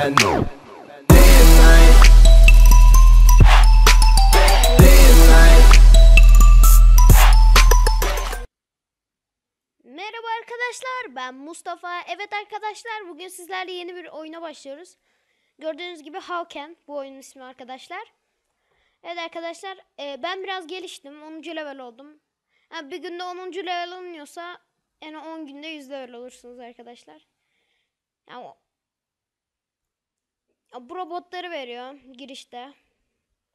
and no. Merhaba arkadaşlar ben Mustafa. Evet arkadaşlar bugün sizlerle yeni bir oyuna başlıyoruz. Gördüğünüz gibi Hawken bu oyunun ismi arkadaşlar. Evet arkadaşlar e, ben biraz geliştim 10. level oldum. Ha, bir günde 10. level olunuyorsa yani 10 günde 100 level olursunuz arkadaşlar. Yani, bu robotları veriyor girişte.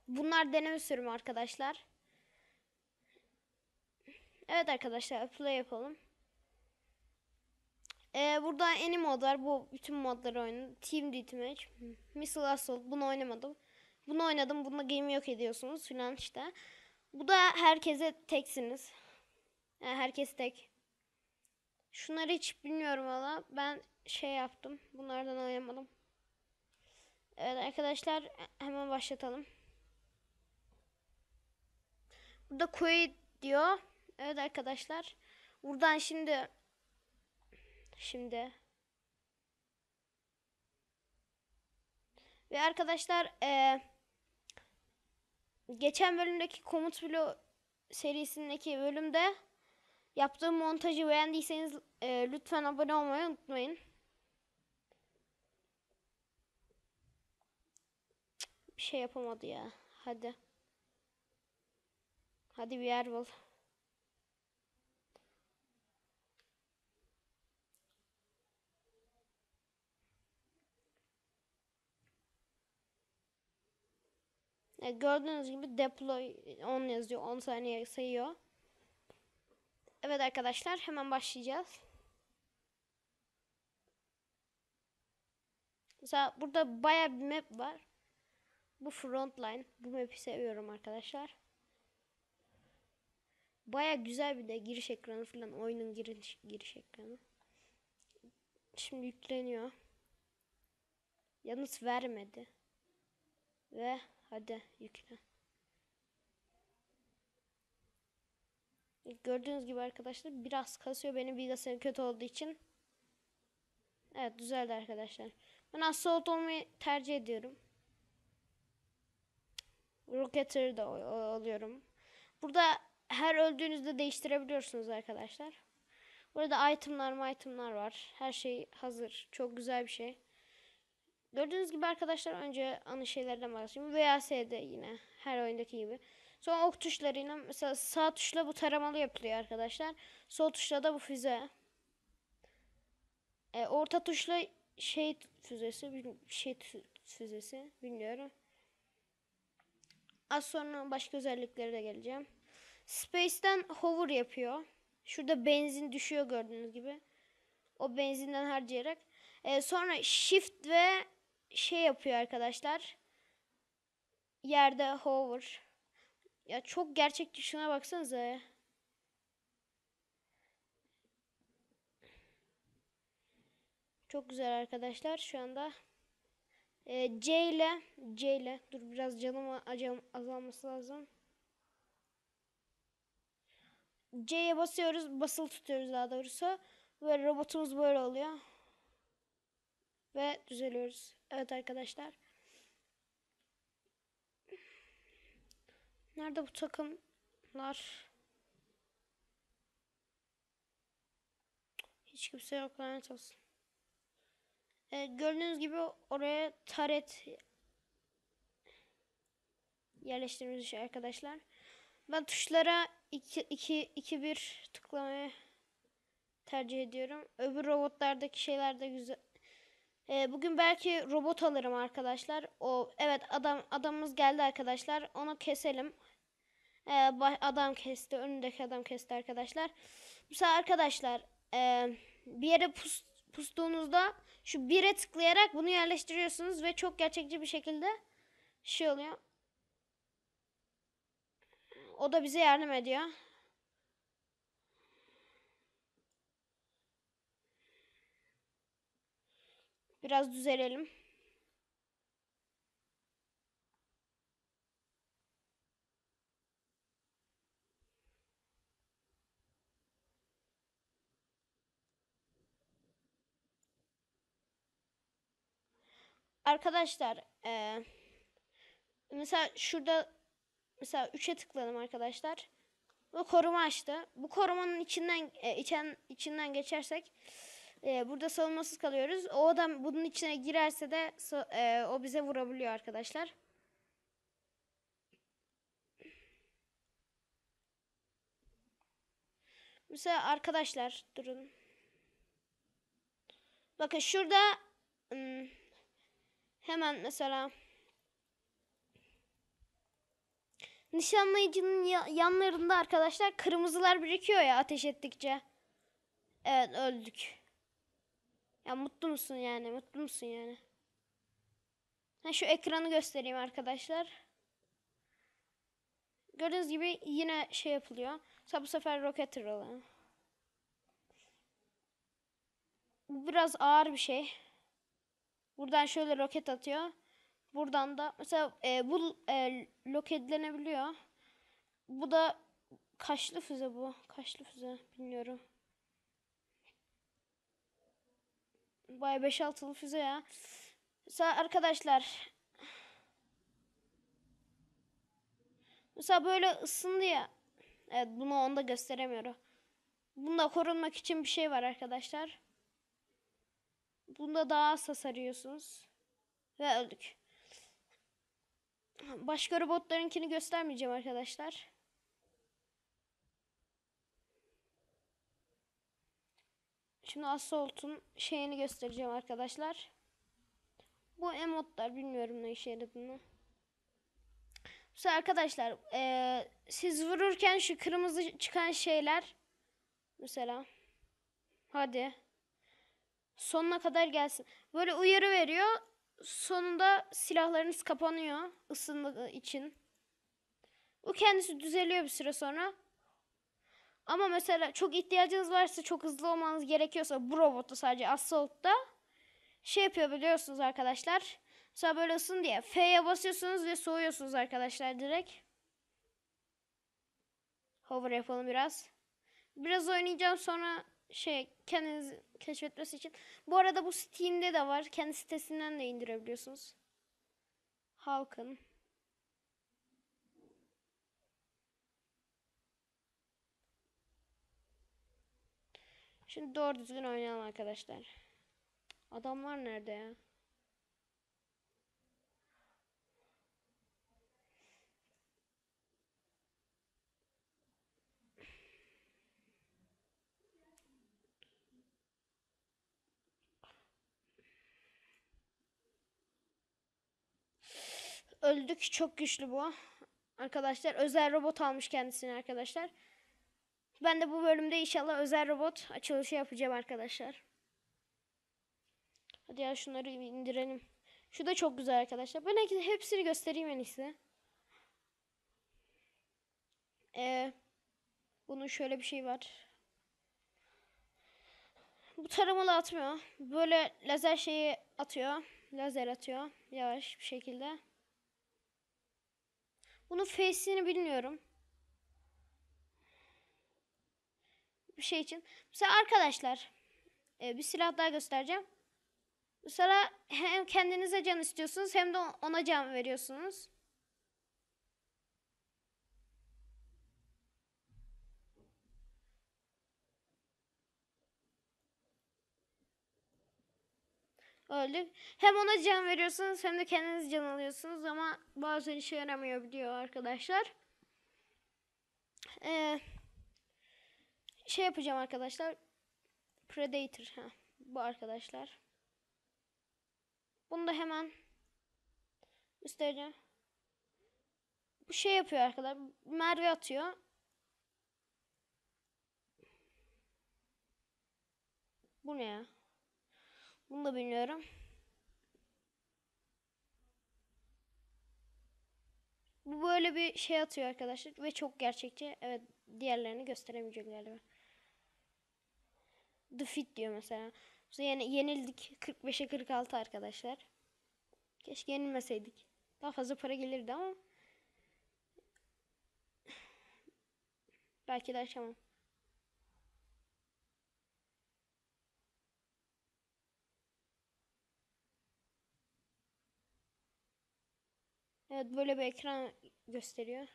Bunlar deneme sürümü arkadaşlar. Evet arkadaşlar play yapalım. Ee, burada any mod var. Bu bütün modları oynadım. Team Deathmatch, Missile Assault bunu oynamadım. Bunu oynadım. Bunda game yok ediyorsunuz filan işte. Bu da herkese teksiniz. Yani herkes tek. Şunları hiç bilmiyorum valla. Ben şey yaptım. Bunlardan oynamadım. Evet arkadaşlar hemen başlatalım. Burada Quaid diyor. Evet arkadaşlar. Buradan şimdi Şimdi. Ve arkadaşlar eee, geçen bölümdeki Komut Bloğu serisindeki bölümde yaptığım montajı beğendiyseniz eee, lütfen abone olmayı unutmayın. Cık, Bir şey yapamadı ya. Hadi. Hadi bir yer bul. E, gördüğünüz gibi deploy 10 yazıyor. 10 saniye sayıyor. Evet arkadaşlar hemen başlayacağız. Mesela burada baya bir map var. Bu frontline. Bu map'i seviyorum arkadaşlar. Baya güzel bir de giriş ekranı falan. Oyunun giriş, giriş ekranı. Şimdi yükleniyor. Yalnız vermedi. Ve hadi yükle. Gördüğünüz gibi arkadaşlar biraz kasıyor benim bilgisayarım kötü olduğu için. Evet düzeldi arkadaşlar. Ben assault olmayı tercih ediyorum. O- o- alıyorum. Burada her öldüğünüzde değiştirebiliyorsunuz arkadaşlar. Burada itemlar itemlar var. Her şey hazır. Çok güzel bir şey. Gördüğünüz gibi arkadaşlar önce ana şeylerden bahsedeyim. VAS'de yine her oyundaki gibi. Sonra ok tuşlarıyla mesela sağ tuşla bu taramalı yapılıyor arkadaşlar. Sol tuşla da bu füze. E, orta tuşla şey füzesi, şey füzesi bilmiyorum. Az sonra başka özelliklere de geleceğim. Space'ten hover yapıyor. Şurada benzin düşüyor gördüğünüz gibi. O benzinden harcayarak. E, sonra shift ve şey yapıyor arkadaşlar. Yerde hover. Ya çok gerçekçi şuna baksanıza ya. Çok güzel arkadaşlar şu anda. Ee, C ile C ile dur biraz canım azalması lazım. C'ye basıyoruz, basılı tutuyoruz daha doğrusu. Ve robotumuz böyle oluyor. Ve düzeliyoruz. Evet arkadaşlar. Nerede bu takımlar? Hiç kimse yok lanet olsun. Ee, gördüğünüz gibi oraya taret yerleştirmiş arkadaşlar. Ben tuşlara 2 2 2 1 tıklamayı tercih ediyorum. Öbür robotlardaki şeyler de güzel. Ee, bugün belki robot alırım arkadaşlar. O evet adam adamımız geldi arkadaşlar. Onu keselim. Ee, adam kesti. Önündeki adam kesti arkadaşlar. Mesela arkadaşlar e, bir yere pus, pustuğunuzda şu bire tıklayarak bunu yerleştiriyorsunuz ve çok gerçekçi bir şekilde şey oluyor. O da bize yardım ediyor. Biraz düzelelim. Arkadaşlar e, mesela şurada mesela 3'e tıkladım arkadaşlar. Bu koruma açtı. Bu korumanın içinden e, içen içinden geçersek e, burada savunmasız kalıyoruz. O adam bunun içine girerse de e, o bize vurabiliyor arkadaşlar. Mesela arkadaşlar durun. Bakın şurada ım, hemen mesela nişanlayıcının ya- yanlarında arkadaşlar kırmızılar birikiyor ya ateş ettikçe. Evet öldük. Ya mutlu musun yani? Mutlu musun yani? Ha, şu ekranı göstereyim arkadaşlar. Gördüğünüz gibi yine şey yapılıyor. Mesela bu sefer roket hurlıyor. Bu biraz ağır bir şey. Buradan şöyle roket atıyor. Buradan da mesela e, bu e, loketlenebiliyor. Bu da kaçlı füze bu? Kaçlı füze bilmiyorum. Vay 5-6'lı füze ya. Mesela arkadaşlar Mesela böyle ısındı ya. Evet bunu onda gösteremiyorum. Bunda korunmak için bir şey var arkadaşlar. Bunda daha az hasar yiyorsunuz. Ve öldük. Başka robotlarınkini göstermeyeceğim arkadaşlar. Şimdi Assault'un şeyini göstereceğim arkadaşlar. Bu emotlar bilmiyorum ne işe yaradığını. Mesela arkadaşlar eee, siz vururken şu kırmızı çıkan şeyler mesela hadi sonuna kadar gelsin. Böyle uyarı veriyor. Sonunda silahlarınız kapanıyor ısındığı için. Bu kendisi düzeliyor bir süre sonra. Ama mesela çok ihtiyacınız varsa çok hızlı olmanız gerekiyorsa bu robotta sadece Assault'ta şey yapıyor biliyorsunuz arkadaşlar. Mesela böyle ısın diye F'ye basıyorsunuz ve soğuyorsunuz arkadaşlar direkt. Hover yapalım biraz. Biraz oynayacağım sonra şey kendiniz keşfetmesi için. Bu arada bu Steam'de de var. Kendi sitesinden de indirebiliyorsunuz. Halkın. Şimdi doğru düzgün oynayalım arkadaşlar. Adamlar nerede ya? Öldük. Çok güçlü bu. Arkadaşlar özel robot almış kendisine arkadaşlar. Ben de bu bölümde inşallah özel robot açılışı yapacağım arkadaşlar. Hadi ya şunları indirelim. Şu da çok güzel arkadaşlar. Ben hep- hepsini göstereyim en iyisi. Ee, bunun şöyle bir şey var. Bu taramalı atmıyor. Böyle lazer şeyi atıyor. Lazer atıyor. Yavaş bir şekilde. Bunun face'ini bilmiyorum. Bir şey için. Mesela arkadaşlar e, bir silah daha göstereceğim. Mesela hem kendinize can istiyorsunuz hem de ona can veriyorsunuz. Öldük. Hem ona can veriyorsunuz hem de kendiniz can alıyorsunuz ama bazen işe yaramıyor biliyor arkadaşlar. Ee, şey yapacağım arkadaşlar. Predator. Ha, bu arkadaşlar. Bunu da hemen göstereceğim. Bu şey yapıyor arkadaşlar. Merve atıyor. Bu ne ya? Bunu da bilmiyorum. Bu böyle bir şey atıyor arkadaşlar ve çok gerçekçi. Evet diğerlerini gösteremeyecek galiba. Defeat diyor mesela. Mesela yani yenildik 45'e 46 arkadaşlar. Keşke yenilmeseydik. Daha fazla para gelirdi ama belki de açamam. Evet böyle bir ekran gösteriyor.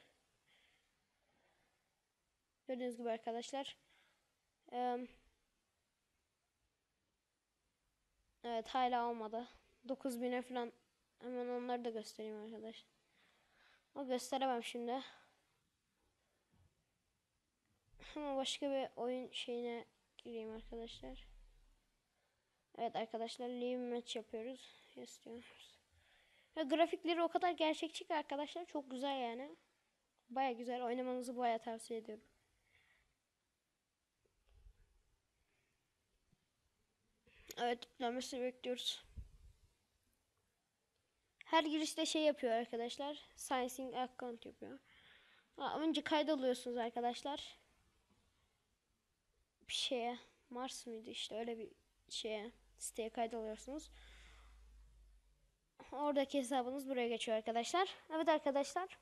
Gördüğünüz gibi arkadaşlar. Evet hala olmadı. 9000'e falan hemen onları da göstereyim arkadaş. Ama gösteremem şimdi. Ama başka bir oyun şeyine gireyim arkadaşlar. Evet arkadaşlar live match yapıyoruz. İstiyoruz. Ya grafikleri o kadar gerçekçi ki arkadaşlar çok güzel yani. Baya güzel oynamanızı baya tavsiye ediyorum. Evet yüklenmesini bekliyoruz. Her girişte şey yapıyor arkadaşlar. Signing account yapıyor. Ha, önce kaydoluyorsunuz arkadaşlar. Bir şeye Mars mıydı işte öyle bir şeye siteye kaydoluyorsunuz. Oradaki hesabınız buraya geçiyor arkadaşlar. Evet arkadaşlar.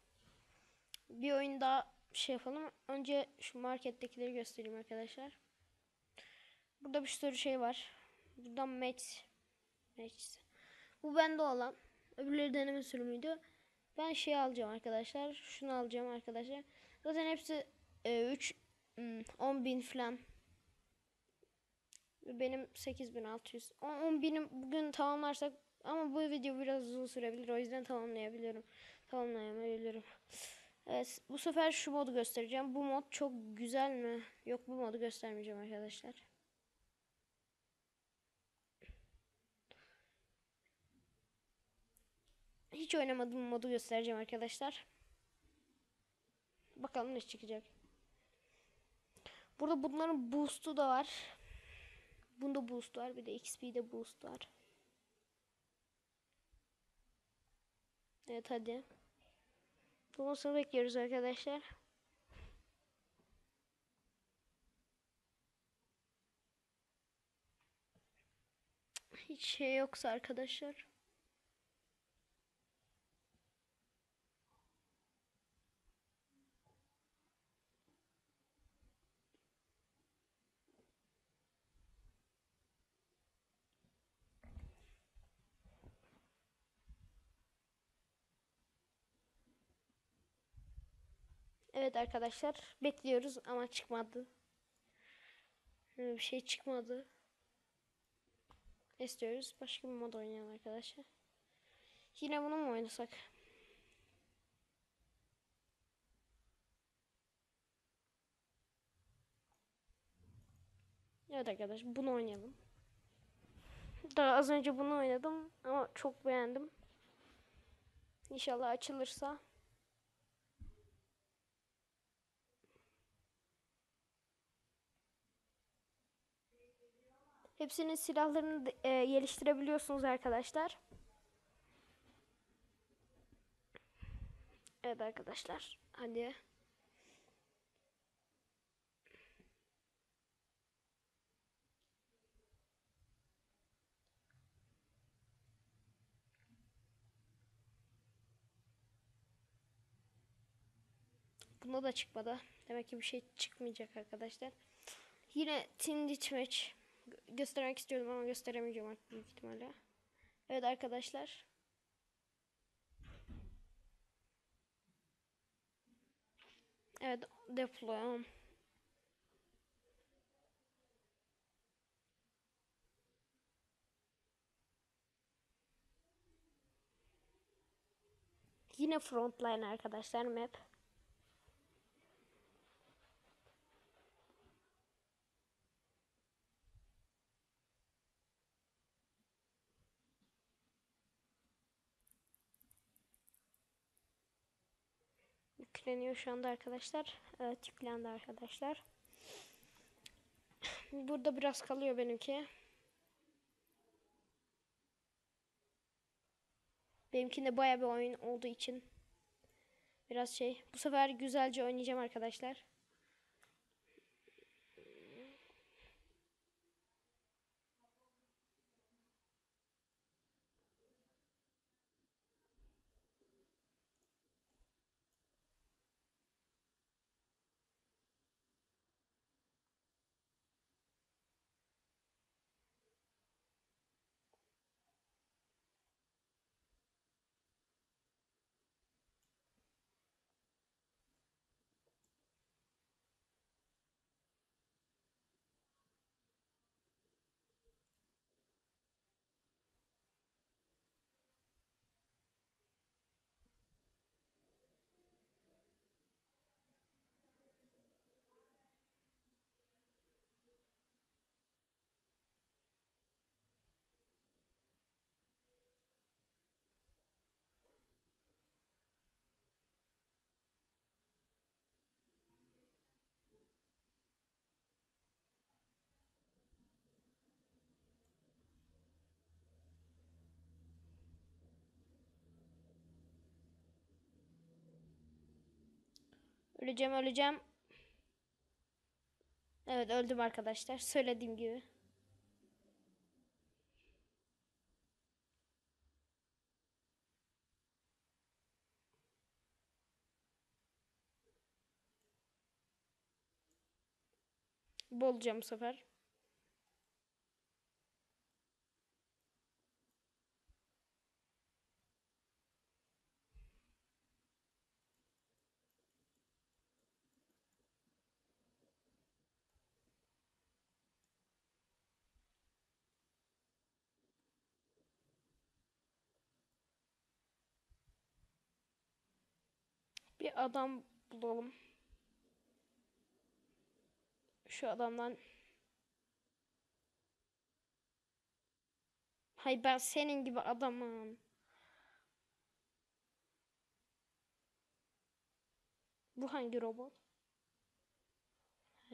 Bir oyun daha şey yapalım. Önce şu markettekileri göstereyim arkadaşlar. Burada bir sürü şey var. Buradan match. match. Bu bende olan. Öbürleri deneme sürümüydü. Ben şey alacağım arkadaşlar. Şunu alacağım arkadaşlar. Zaten hepsi e, 3 10 bin falan. Benim 8600. 10 binim bugün tamamlarsak ama bu video biraz uzun sürebilir. O yüzden tamamlayabiliyorum. Tamamlayamayabilirim. Evet bu sefer şu modu göstereceğim. Bu mod çok güzel mi? Yok bu modu göstermeyeceğim arkadaşlar. Hiç oynamadığım modu göstereceğim arkadaşlar. Bakalım ne çıkacak. Burada bunların boost'u da var. Bunda boost var. Bir de XP'de boost var. Evet hadi. Dolmasını bekliyoruz arkadaşlar. Hiç şey yoksa arkadaşlar. Evet arkadaşlar bekliyoruz ama çıkmadı. Böyle bir şey çıkmadı. İstiyoruz. Başka bir mod oynayalım arkadaşlar. Yine bunu mu oynasak? Evet arkadaşlar bunu oynayalım. Daha az önce bunu oynadım ama çok beğendim. İnşallah açılırsa Hepsinin silahlarını e, geliştirebiliyorsunuz arkadaşlar. Evet arkadaşlar. Hadi. Bunda da çıkmadı. Demek ki bir şey çıkmayacak arkadaşlar. Yine Team Deathmatch göstermek istiyordum ama gösteremeyeceğim artık büyük ihtimalle. Evet arkadaşlar. Evet deploy. Yine frontline arkadaşlar map. Yükleniyor şu anda arkadaşlar. Evet yüklendi arkadaşlar. Burada biraz kalıyor benimki. Benimkinde baya bir oyun olduğu için biraz şey. Bu sefer güzelce oynayacağım arkadaşlar. Öleceğim öleceğim. Evet öldüm arkadaşlar. Söylediğim gibi. Bolacağım bu sefer. Bir adam bulalım. Şu adamdan. Hay ben senin gibi adamım. Bu hangi robot?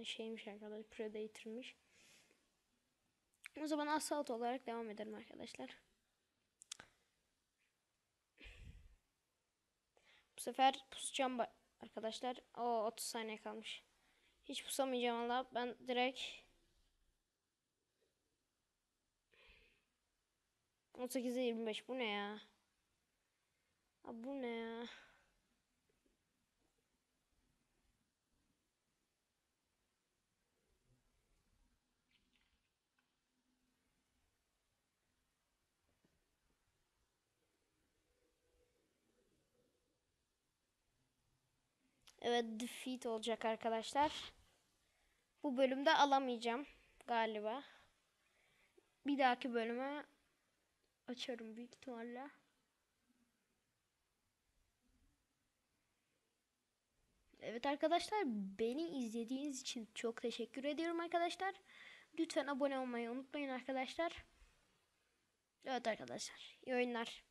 Şeymiş arkadaşlar Predator'mış. O zaman Assault olarak devam edelim arkadaşlar. Sefer pusacağım arkadaşlar. O 30 saniye kalmış. Hiç pusamayacağım valla. Ben direkt 18'e 25 bu ne ya? Abi bu ne ya? Evet defeat olacak arkadaşlar. Bu bölümde alamayacağım galiba. Bir dahaki bölüme açarım büyük ihtimalle. Evet arkadaşlar beni izlediğiniz için çok teşekkür ediyorum arkadaşlar. Lütfen abone olmayı unutmayın arkadaşlar. Evet arkadaşlar iyi oyunlar.